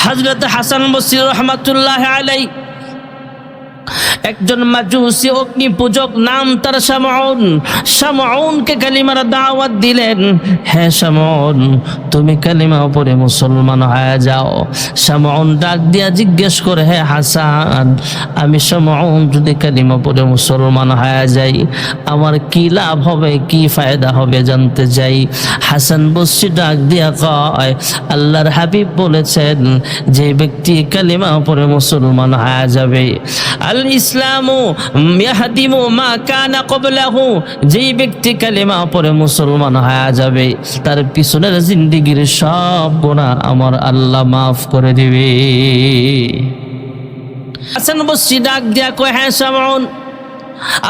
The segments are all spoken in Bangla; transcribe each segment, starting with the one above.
হজরত হাসান বসির রহমতুল্লাহ আলাই একজন মাজুসি অগ্নি পূজক নাম তার শামউন। শামউনকে কালিমার দাওয়াত দিলেন হ্যাঁ শামউন, তুমি কালিমা পড়ে মুসলমান হয়ে যাও। শামউন ডাক দিয়া জিজ্ঞেস করে, হে হাসান, আমি শামউন যদি কালিমা পড়ে মুসলমান হয়ে যাই, আমার কি লাভ হবে, কি ফায়দা হবে জানতে চাই? হাসান বসি ডাক দিয়া কয়, আল্লাহর হাবিব বলেছেন, যে ব্যক্তি কালিমা পড়ে মুসলমান হয়ে যাবে আল ইসলামু ইয়াহদিমু মা কানা ক্বাবলাহু। যেই ব্যক্তি কালিমা পড়ে মুসলমান হয়ে যাবে, তার পিছনের জিন্দেগির সব গুনাহ আমার আল্লাহ মাফ করে দিবে। হাসান বসরি ডাক দিয়া কয় হ্যাঁ শামউন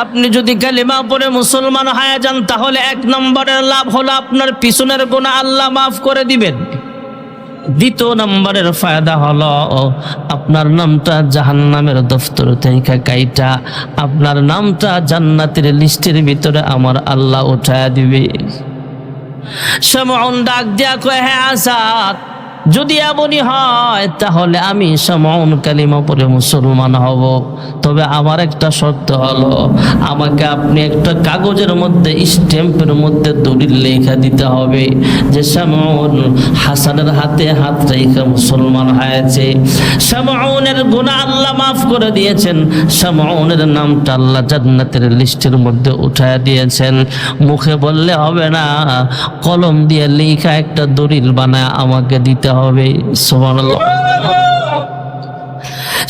আপনি যদি কালিমা পড়ে মুসলমান হয়ে যান, তাহলে এক নম্বরের লাভ হলো আপনার পিছনের গুনাহ আল্লাহ মাফ করে দিবেন। দ্বিতীয় নম্বরের ফায়দা হলো, আপনার নামটা জাহান্নামের দফতর থেকে কাইটা, আপনার নামটা জান্নাতের লিস্টের ভিতরে আমার আল্লাহ উঠায় দিবে। সমন ডাক দিয়া কয়ে হ্যাঁ আসাদ যদি এমনই হয়, তাহলে আমি সমন কালিমা পরে মুসলমান হব। তবে আমার একটা শর্ত হলো, আমাকে আপনি একটা কাগজের মধ্যে, স্ট্যাম্পের মধ্যে দলিল লেখা দিতে হবে যে সমন হাসানের হাতে হাত রেখে মুসলমান হয়েছে। সমনের গুণা আল্লাহ মাফ করে দিয়েছেন। সমনের নামটা আল্লাহ জান্নাতের লিস্টের মধ্যে উঠায় দিয়েছেন। মুখে বললে হবে না, কলম দিয়ে লেখা একটা দলিল বানায় আমাকে দিতে হবে সুবহানাল্লাহ।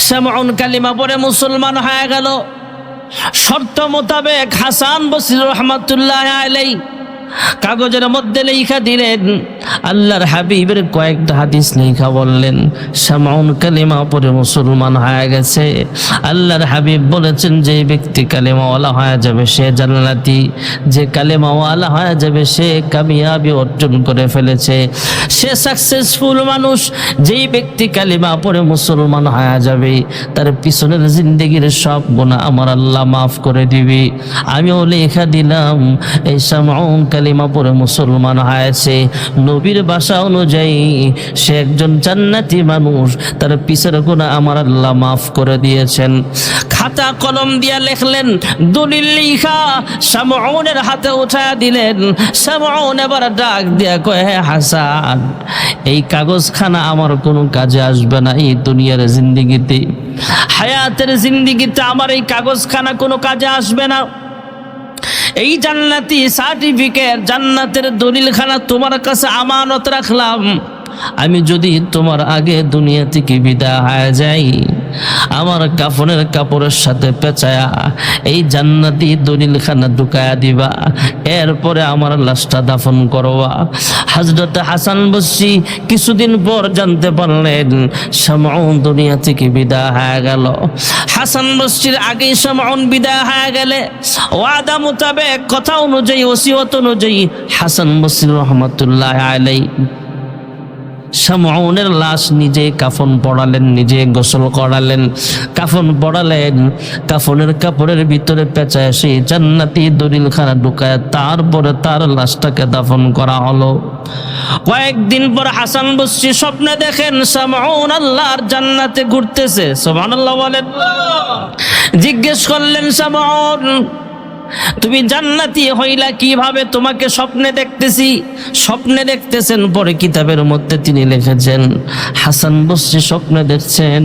শামউন কালিমা পরে মুসলমান হয়ে গেল। শর্ত মোতাবেক হাসান বসির রহমতুল্লাহ আলাই কাগজের মধ্যে লেখা দিলেন। আল্লাহর হাবিবের কয়েকটা হাদিস লেখা বললেন শামাউন কালিমা পরে মুসলমান হয়ে গেছে। আল্লাহর হাবিব বলেছেন যে ব্যক্তি কালিমাওয়ালা হয়ে যাবে, সে জান্নাতি। যে কালিমাওয়ালা হয়ে যাবে, সে কামিয়াবি অর্জন করে ফেলেছে। সে সাকসেসফুল মানুষ, যেই ব্যক্তি কালিমা পরে মুসলমান হয়ে যাবে, তার পিছনের জিন্দগির সব গুণা আমার আল্লাহ মাফ করে দিবি। আমিও লেখা দিলাম, এই শামাউন কালিমা পরে মুসলমান হয়েছে। নবীর ভাষা অনুযায়ী সে একজন জান্নাতি মানুষ, তার পিছের গুণা আমার আল্লাহ মাফ করে দিয়েছেন। খাতা কলম দিয়া লেখলেন, দলিল লিখা শামউনের হাতে উঠা দিলেন শামউন এবার ডাক দিয়া কয় হাসান, এই কাগজখানা আমার কোনো কাজে আসবে না এই দুনিয়ার জিন্দিগিতে। হায়াতের জিন্দিগিতে আমার এই কাগজখানা কোনো কাজে আসবে না। এই জান্নাতি সার্টিফিকেট জান্নাতের দলিলখানা তোমার কাছে আমানত রাখলাম। আমি যদি তোমার আগে দুনিয়া থেকে বিদায় হয়ে যাই আমার কাফনের কাপড়ের সাথে পেঁচায়া এই জান্নাতি দলিলখানা ঢুকায়া দিবা। এরপরে আমার লাশটা দাফন করবা। হজরত হাসান বসি কিছুদিন পর জানতে পারলেন শামাউন দুনিয়া থেকে বিদায় হয়ে গেল। হাসান বসির আগেই শামাউন বিদায় হয়ে গেলে, ওয়াদা মোতাবেক কথা অনুযায়ী, ওসিয়ত অনুযায়ী হাসান বসির রহমতুল্লাহ আলাই শামউনের লাশ নিজে কাফন পড়ালেন, নিজে গোসল করালেন। কাফন পড়ালেন, কাফনের কাপড়ের ভিতরে পেঁচায় সেই জান্নাতি দলিল খানা ঢুকায়, তারপরে তার লাশটাকে দাফন করা হলো। কয়েকদিন পর হাসান বসছি স্বপ্নে দেখেন শামউন আল্লাহর জান্নাতে ঘুরতেছে। সুবহানাল্লাহ বলেন। জিজ্ঞেস করলেন শামউন তুমি জান্নাতি হইলা, কীভাবে তোমাকে স্বপ্নে দেখতেছি? স্বপ্নে দেখতেছেন, পরে কিতাবের মধ্যে তিনি লিখেছেন, হাসান বসরি স্বপ্নে দেখছেন,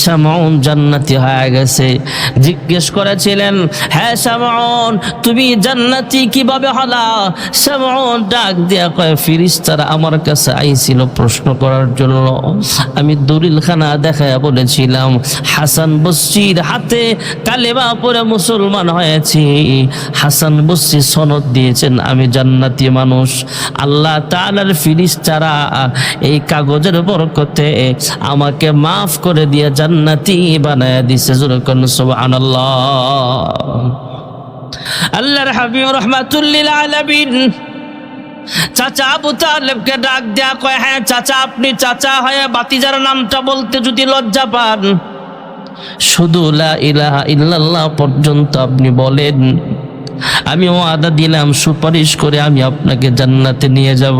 শামাউন জান্নাতি হয়ে গেছে। জিজ্ঞেস করেছিলেন হ্যাঁ শামাউন, তুমি জান্নাতি কীভাবে হলা? শামাউন ডাক দিয়া কয়, ফিরিস্তারা আমার কাছে আইছিল প্রশ্ন করার জন্য। আমি দলিল খানা দেখায় বলেছিলাম, হাসান বসরির হাতে কালেমা পরে মুসলমান হয়েছি। হাসান বসরি সনদ দিয়েছেন, আমি জান্নাতি মানুষ। আল্লাহ তাআলার ফিরিস্তারা এই কাগজের বরকতে আমাকে মাফ করে দিয়ে জান্নাতি বানায় দিছে যেরকম সুবহানাল্লাহ। আল্লাহর হাবিব রহমাতুল্লিল আলামিন, চাচা আবু তালেবকে ডাক দেয়া কয় হ্যাঁ চাচা, আপনি চাচা হয়ে বাতিজার নামটা বলতে যদি লজ্জা পান শুধু ইল্লাল্লাহ পর্যন্ত আপনি বলেন। আমি ওয়াদা দিলাম, সুপারিশ করে আমি আপনাকে জান্নাতে নিয়ে যাব।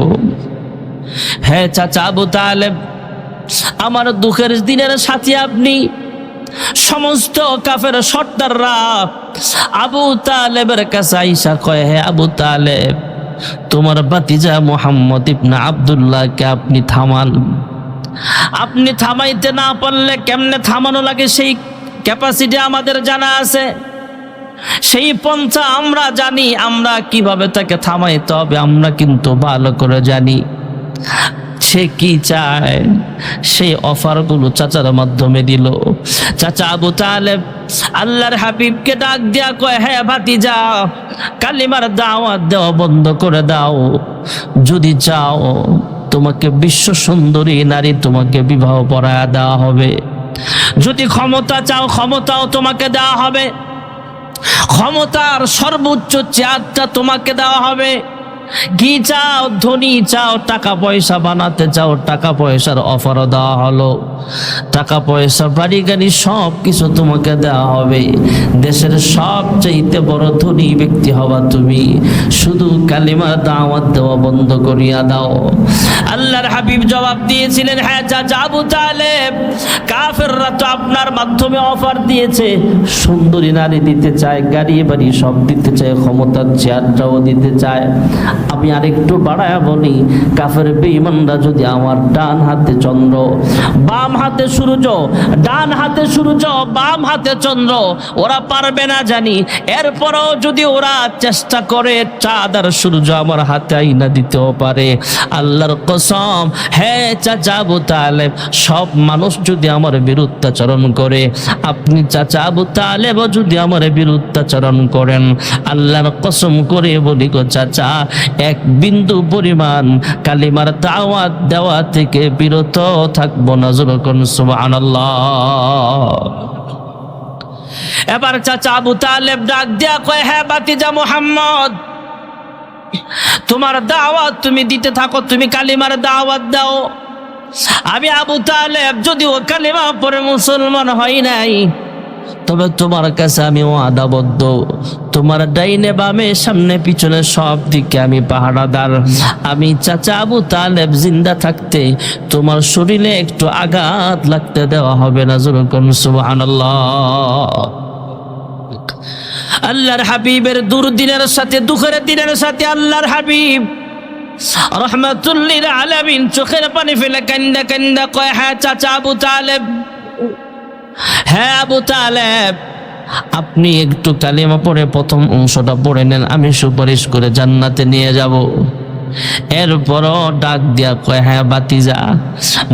হ্যাঁ চাচা আবু তালেব, আমার দুঃখের দিনের সাথী আপনি। সমস্ত কাফের সর্দাররা আবু তালেবের কাছে আইসা কয়, হে আবু তালেব, তোমার বাতিজা মোহাম্মদ ইবনা আবদুল্লাহকে আপনি থামান আপনি থামাইতে না পারলে কেমনে থামানো লাগে সেই ক্যাপাসিটি আমাদের জানা আছে? সেই পন্থা আমরা জানি, আমরা কীভাবে তাকে থামাইতে হবে আমরা কিন্তু ভালো করে জানি। সে কি চায়? সেই অফারগুলো চাচার মাধ্যমে দিল। চাচা আবু তালেব আল্লাহর হাবিবকে ডাক দিয়া কয় হ্যাঁ ভাতিজা, কালিমার দাওয়াত দেওয়া বন্ধ করে দাও। যদি চাও তোমাকে বিশ্ব সুন্দরী নারী তোমাকে বিবাহ পড়ায়া দেওয়া হবে। যদি ক্ষমতা চাও, ক্ষমতাও তোমাকে দেওয়া হবে। ক্ষমতার সর্বোচ্চ চেয়ারটা তোমাকে দেওয়া হবে। কি চাও, ধনী চাও, টাকা পয়সা বানাতে চাও, টাকা পয়সার অফার দেওয়া হলো। টাকা পয়সা, বাড়ি গাড়ি সব কিছু তোমাকে দেওয়া হবে। দেশের সবচাইতে বড় ধনী ব্যক্তি হবা তুমি। শুধু কালিমার দাওয়াত দেওয়া বন্ধ করিয়া দাও। আল্লাহর হাবিব জবাব দিয়েছিলেন হ্যাঁ চাচা আবু তালেব, কাফেররা তো আপনার মাধ্যমে অফার দিয়েছে। সুন্দরী নারী দিতে চায়, গাড়ি, বাড়ি সব দিতে চায়, ক্ষমতার চেয়ারটাও দিতে চায়। আমি আরেকটু বাড়ায়া বলি, কাফের বেঈমানরা যদি আমার ডান হাতে চন্দ্র, বাম হাতে সূর্য, ডান হাতে সূর্য, বাম হাতে চন্দ্র, ওরা পারবে না জানি। এরপরও যদি ওরা চেষ্টা করে, চাঁদ আর সূর্য আমার হাতে আইনা দিতেও পারে। আল্লাহর কসম হ্যাঁ চাচা আবু তালেব, সব মানুষ যদি আমার বিরুদ্ধাচরণ করে, আপনি চাচা আবু তালেবও যদি আমার বিরুদ্ধাচরণ করেন, আল্লাহর কসম করে বলি গো চাচা, এক বিন্দু পরিমাণ কালিমার দাওয়াত দেওয়া থেকে বিরত থাকব না যেরকম সুবহানাল্লাহ। এবার চাচা আবু তালেব ডাক দিয়া কয় হ্যাঁ বাতিজা মোহাম্মদ তোমার দাওয়াত তুমি দিতে থাকো, তুমি কালিমার দাওয়াত দাও। আমি আবু তালেব, যদিও কালিমা পরে মুসলমান হয় নাই, তবে তোমার কাছে আমি আদাবদ্ধ তোমার ডাইনে বামে, সামনে পিছনে সব দিকে আমি পাহারাদার। আমি চাচা আবু তালেব জিন্দা থাকতে তোমার শরীরে একটু আঘাত লাগতে দেওয়া হবে না যেরকম সুবহানাল্লাহ। আল্লাহর হাবিবের দুর্দিনের সাথে, দুঃখের দিনের সাথে আল্লাহর হাবিব। রহমাতুল্লির আলামিন চোখের পানি ফেলে কান্দা কান্দা কয় হ্যাঁ চাচা আবু তালেব হ্যাঁ আবু তালেব, আপনি একটু কালিমা পড়ে প্রথম অংশটা পড়ে নেন, আমি সুপারিশ করে জান্নাতে নিয়ে যাব। এরপরও ডাক দিয়া কয় হ্যাঁ বাতিজা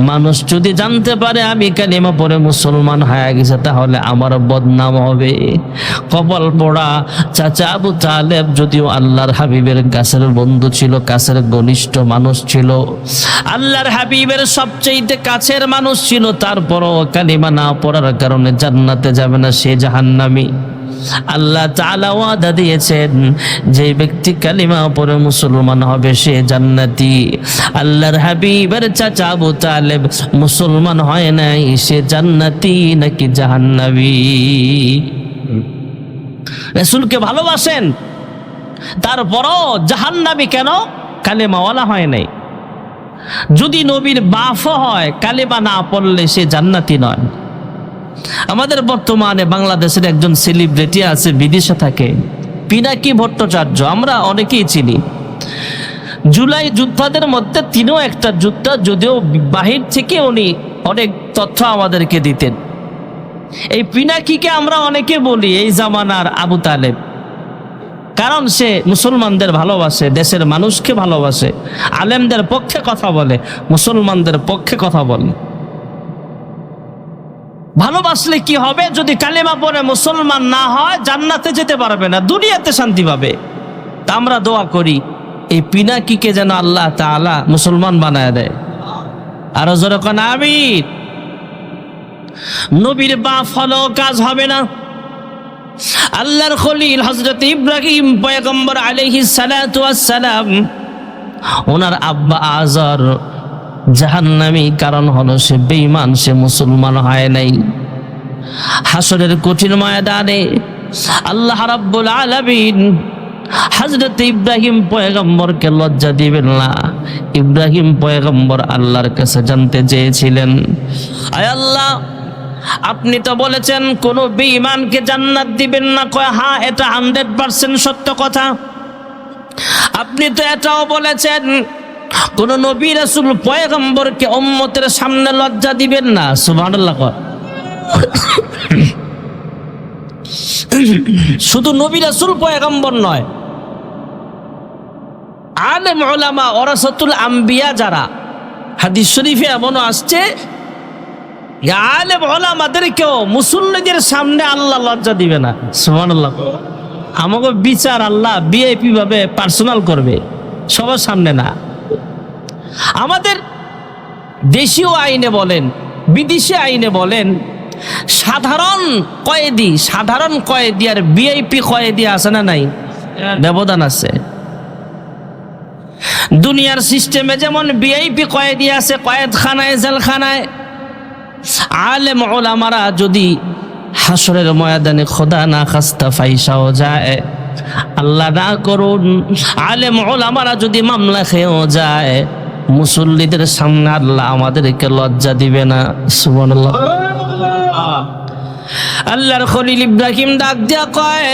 মানুষ যদি জানতে পারে আমি কালিমা পরে মুসলমান হয়ে গেছে, তাহলে আমার বদনাম হবে। কপাল পড়া চাচা আবু তালেব যদিও আল্লাহর হাবিবের কাছের বন্ধু ছিল কাছের ঘনিষ্ঠ মানুষ ছিল, আল্লাহর হাবিবের সবচেয়ে কাছের মানুষ ছিল, তারপরও কালিমা না পড়ার কারণে জান্নাতে যাবে না, সে জাহান্নামী। আল্লাহ তাআলা ওয়াদা দিয়েছেন যে ব্যক্তি কালিমা পড়ে মুসলমান হবে সে জান্নাতি। আল্লাহর হাবিবের চাচা আবু তালেব মুসলমান হয় নাই, সে জান্নাতি নাকি জাহান্নাবী রাসূলকে ভালোবাসেন, তারপরও জাহান্নাবী কেন? কালেমাওয়ালা হয় নাই। যদি নবীর বাফ হয়, কালেমা না পড়লে সে জান্নাতি নয়। আমাদের বর্তমানে বাংলাদেশের একজন সেলিব্রিটি আছে, বিদেশে থাকে। পিনাকি ভট্টাচার্য? আমরা অনেকেই চিনি। জুলাই যোদ্ধাদের মধ্যে তিনিও একটা যোদ্ধা, যদিও বাহির থেকে উনি অনেক তথ্য আমাদেরকে দিতেন। এই পিনাকিকে আমরা অনেকে বলি এই জামানার আবু তালেব। কারণ সে মুসলমানদের ভালোবাসে, দেশের মানুষকে ভালোবাসে, আলেমদের পক্ষে কথা বলে, মুসলমানদের পক্ষে কথা বলে। ভালোবাসলে কি হবে? যদি কালেমা পরে মুসলমান না হয়, জান্নাতে যেতে পারবে না, দুনিয়াতে শান্তি পাবে। তা আমরা দোয়া করি, এই পিনাকিকে যেন আল্লাহ তাআলা মুসলমান বানায় দেয়। আরও যেরকম আমির নবীর বাপ হলো কাজ হবে না। আল্লাহর খলিল হজরত ইব্রাহিম পয়গম্বর সালাম, ওনার আব্বা আজর জাহান্নামী কারণ হলো সে বেঈমান, সে মুসলমান হয় নাই। হাসরের কঠিন ময়দানে আল্লাহ রাব্বুল আলামিন হজরত ইব্রাহিম পয়গম্বরকে লজ্জা দিবেন না। ইব্রাহিম পয়গম্বর আল্লাহর কাছে জানতে চেয়েছিলেন, আয় আল্লাহ, আপনি তো বলেছেন কোন বেঈমানকে জান্নাত দিবেন না। কয় হ্যাঁ এটা হান্ড্রেড পার্সেন্ট সত্য কথা। আপনি তো এটাও বলেছেন কোন নবী রাসূল পয়গম্বরকে উম্মতের সামনে লজ্জা দিবেন না, সুবহানাল্লাহ শুধু নবী রাসূল পয়গম্বর নয়, আলেম ওলামা ওরাসাতুল আম্বিয়া যারা, হাদিস শরীফে এমনও আসছে আলেম ওলামাদেরকেও মুসল্লিদের সামনে আল্লাহ লজ্জা দিবে না, সুবহানাল্লাহ আমাকে বিচার আল্লাহ বিআইপি ভাবে পার্সোনাল করবে, সবার সামনে না। আমাদের দেশীয় আইনে বলেন বিদেশি আইনে বলেন সাধারণ কয়েদি সাধারণ কয়েদি আর বিআইপি কয়েদি আছে না নাই? ব্যবধান আছে। দুনিয়ার সিস্টেমে যেমন বিআইপি কয়েদি আছে কয়েদখানায় জেলখানায় আলেম ওলামারা যদি হাসরের ময়দানে খোদা না খাস্তা ফাইসাও যায় আল্লাহ না করুন আলেম ওলামারা যদি মামলা খেয়েও যায় মুসল্লিদের সামনে আল্লাহ আমাদেরকে লজ্জা দিবে না, সুবহানাল্লাহ। আল্লাহর খলিল ইব্রাহিম ডাক দিয়া কয়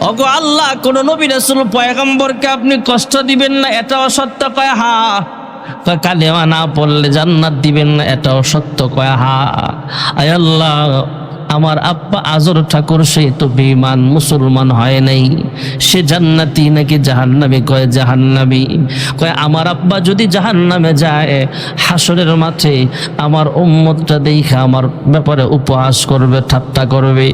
ওগো আল্লাহ, কোন নবী রাসূল পয়গম্বরকে আপনি কষ্ট দিবেন না এটাও সত্য কয়, হা। কালেমা না পড়লে জান্নাত দিবেন না এটাও সত্য কয়, হা। আয় আল্লাহ আমার আব্বা আজর ঠাকুর, সে তো বেঈমান, মুসলমান হয় নাই। সে জান্নাতি নাকি জাহান্নামী? কয় জাহান্নামী। কয় আমার আব্বা যদি জাহান্নামে যায়, হাসরের মাঠে আমার উম্মতটা দেখে আমার ব্যাপারে উপহাস করবে, ঠাট্টা করবে।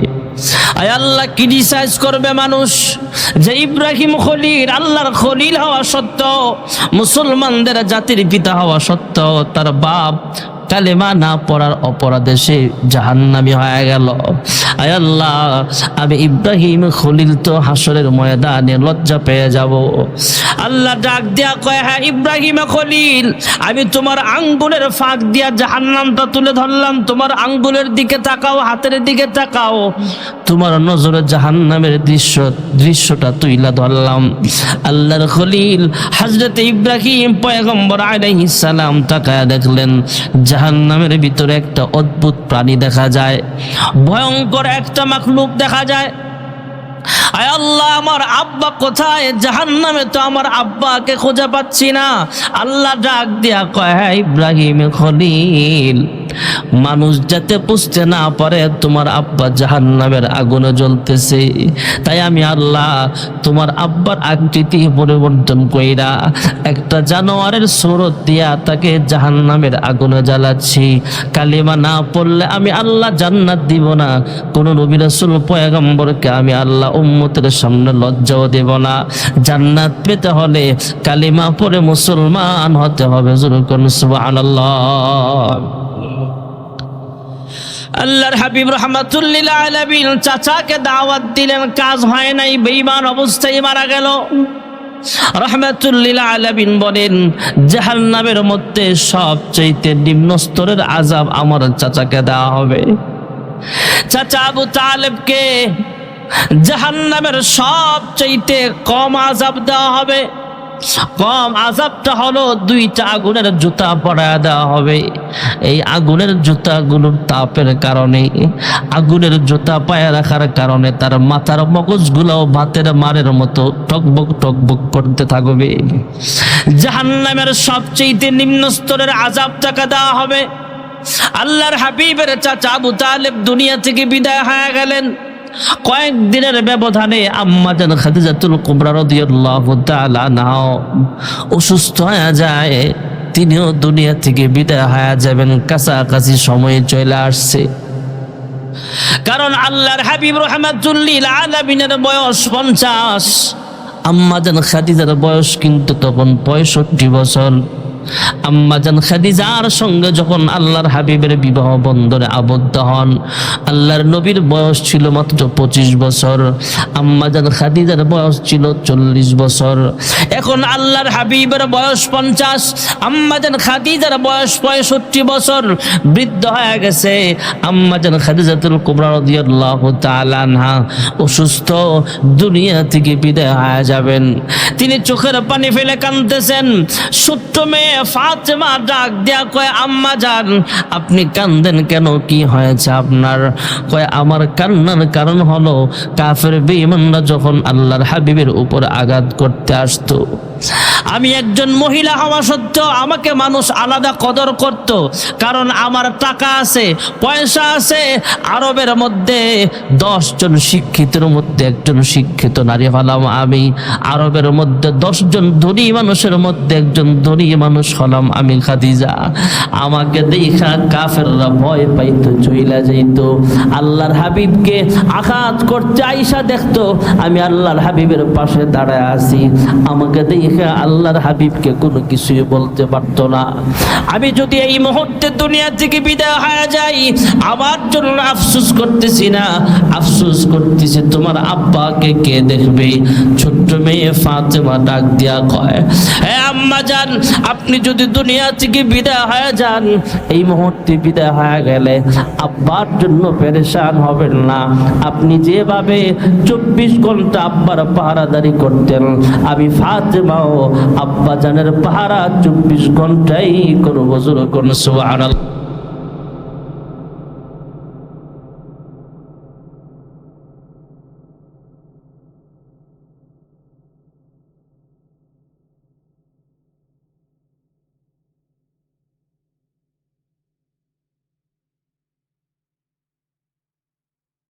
আল্লাহ ক্রিটিসাইজ করবে মানুষ। যে ইব্রাহিম খলিল আল্লাহর খলিল হওয়া সত্ত্বেও, মুসলমানদের জাতির পিতা হওয়া সত্ত্বেও, তার বাপ কালেমা না পড়ার অপরাধে সে জাহান্নামি হয়ে গেল। আল্লাহ, আমি ইব্রাহিম খলিল তো হাসরের ময়দানে লজ্জা পেয়ে যাব। আল্লাহ ডাক দিয়া কয় হ্যাঁ ইব্রাহিম খলিল, আমি তোমার আঙ্গুলের ফাঁক দিয়া জাহান্নামটা তুলে ধরলাম। তোমার আঙ্গুলের দিকে তাকাও, হাতের দিকে তাকাও। তোমার নজরে জাহান্নামের দৃশ্য, দৃশ্যটা তুইলা ধরলাম। আল্লাহর খলিল হজরত ইব্রাহিম পয়গম্বর আলাইহিস সালাম তাকায় দেখলেন জাহান্নামের ভিতরে একটা অদ্ভুত প্রাণী দেখা যায়, ভয়ঙ্কর একটা মাখলুক দেখা যায়। আয় আল্লাহ, আমার আব্বা কোথায়? জাহান্নামে তো আমার আব্বাকে খুঁজে পাচ্ছি না। আল্লাহ ডাক দিয়া কয় ইব্রাহিম খলিল মানুষ যাতে বুঝতে না পারে, তোমার আব্বা জাহান্নামের আগুনে জ্বলতেছে। তাই আমি আল্লাহ তোমার আব্বার আকৃতি পরিবর্তন কইরা একটা জানোয়ারের সুরত দিয়া তাকে জাহান্নামের আগুনে জ্বালাচ্ছি। কালিমা না পড়লে আমি আল্লাহ জান্নাত দিব না। কোন নবী রাসূল, পয়গম্বরকে আমি আল্লাহ উম্মতের সামনে লজ্জাও দেব না। জান্নাত পেতে হলে কালিমা পড়ে মুসলমান হতে হবে জুরুকুন সুবহানাল্লাহ। আল্লাহর হাবিব রহমাতুল্লিল আলামিন চাচাকে দাওয়াত দিলেন, কাজ হয় নাই, বেঈমান অবস্থায় মারা গেল। রহমাতুল্লিল আলামিন বলেন, জাহান্নামের মধ্যে সবচেয়ে নিম্ন স্তরের আজাব আমার চাচাকে দেওয়া হবে। চাচা আবু তালেবকে জাহান্নামের সবচেয়ে কম আজাব দেওয়া হবে। কম আজাবটা হলো দুইটা আগুনের জুতা পরায় দেওয়া হবে। এই আগুনের জুতাগুলোর তাপের কারণে, আগুনের জুতা পায়ে রাখার কারণে তার মাথার মগজগুলো ভাতের মারের মতো টকবক টকবক করতে থাকবে। জাহান্নামের সবচেয়ে নিম্ন স্তরের আজাব টাকা দেওয়া হবে। আল্লাহর হাবিবের চাচা আবু তালেব দুনিয়া থেকে বিদায় হয়ে গেলেন। কয়েকদিনের ব্যবধানে আম্মা আম্মাজান খাদিজাতুল কুবরা রাদিয়াল্লাহু তাআলা নাও অসুস্থ হয়ে যায়। তিনিও দুনিয়া থেকে বিদায় হয়ে যাবেন, কাছাকাছি সময়ে চলে আসছে। কারণ আল্লাহর হাবিব রহমাতুল্লিল আলামিনের বয়স পঞ্চাশ। আম্মাজান খাদিজার বয়স কিন্তু তখন পঁয়ষট্টি বছর। আম্মাজান খাদিজার সঙ্গে যখন আল্লাহর হাবিবের বিবাহ বন্ধনে আবদ্ধ হন, আল্লাহর নবীর বয়স ছিল মাত্র পঁচিশ বছর আম্মাজান খাদিজার বয়স ছিল চল্লিশ বছর। এখন আল্লাহর হাবিবের বয়স পঞ্চাশ আম্মাজান খাদিজার বয়স পঁয়ষট্টি বছর, বৃদ্ধ হয়ে গেছে। আম্মাজান খাদিজাতুল তাআলা আনহা অসুস্থ, দুনিয়া থেকে বিদায় হয়ে যাবেন। তিনি চোখের পানি ফেলে কাঁদতেছেন। ছোট্ট মেয়ে ফাতেমা ডাক দেয়া কয়, আম্মা যান, আপনি কান্দেন কেন? কি হয়েছে আপনার? কয়, আমার কান্নার কারণ হলো কাফের বেঈমানরা যখন আল্লাহর হাবিবের উপর আঘাত করতে আসতো। আমি একজন মহিলা হওয়া সত্ত্বেও আমাকে মানুষ আলাদা কদর করত, কারণ আমার টাকা আছে, পয়সা আছে। আরবের মধ্যে দশজন শিক্ষিতের মধ্যে একজন শিক্ষিত নারী হলাম আমি। আরবের মধ্যে দশজন ধনী মানুষের মধ্যে একজন ধনী মানুষ হলাম আমি খাদিজা। আমাকে দেখা কাফেররা ভয় পাইতো, চইলা যাইত। আল্লাহর হাবিবকে আঘাত করতে আইসা দেখতো, আমি আল্লাহর হাবিবের পাশে দাঁড়ায় আছি। আমাকে দেখে আল্লাহর হাবিবকে কোনো কিছুই বলতে পারতো না। আমি যদি এই মুহূর্তে দুনিয়া থেকে বিদায় হয়ে যাই, আমার জন্য আফসোস করতেছি না। আফসোস করতেছি, তোমার আব্বাকে কে দেখবে? ছোট্ট মেয়ে ফাতেমা ডাক দিয়া কয় হ্যাঁ আম্মা যান আপনি যদি দুনিয়া থেকে বিদায় হয়ে যান, এই মুহূর্তে বিদায় হয়ে গেলে আব্বার জন্য পেরেশান হবেন না। আপনি যেভাবে চব্বিশ ঘণ্টা আব্বার পাহারাদারি করতেন, আমি ফাতেমাও আব্বা জানের পাহারা চব্বিশ ঘন্টাই করব জোর কোন সুবহানাল্লাহ।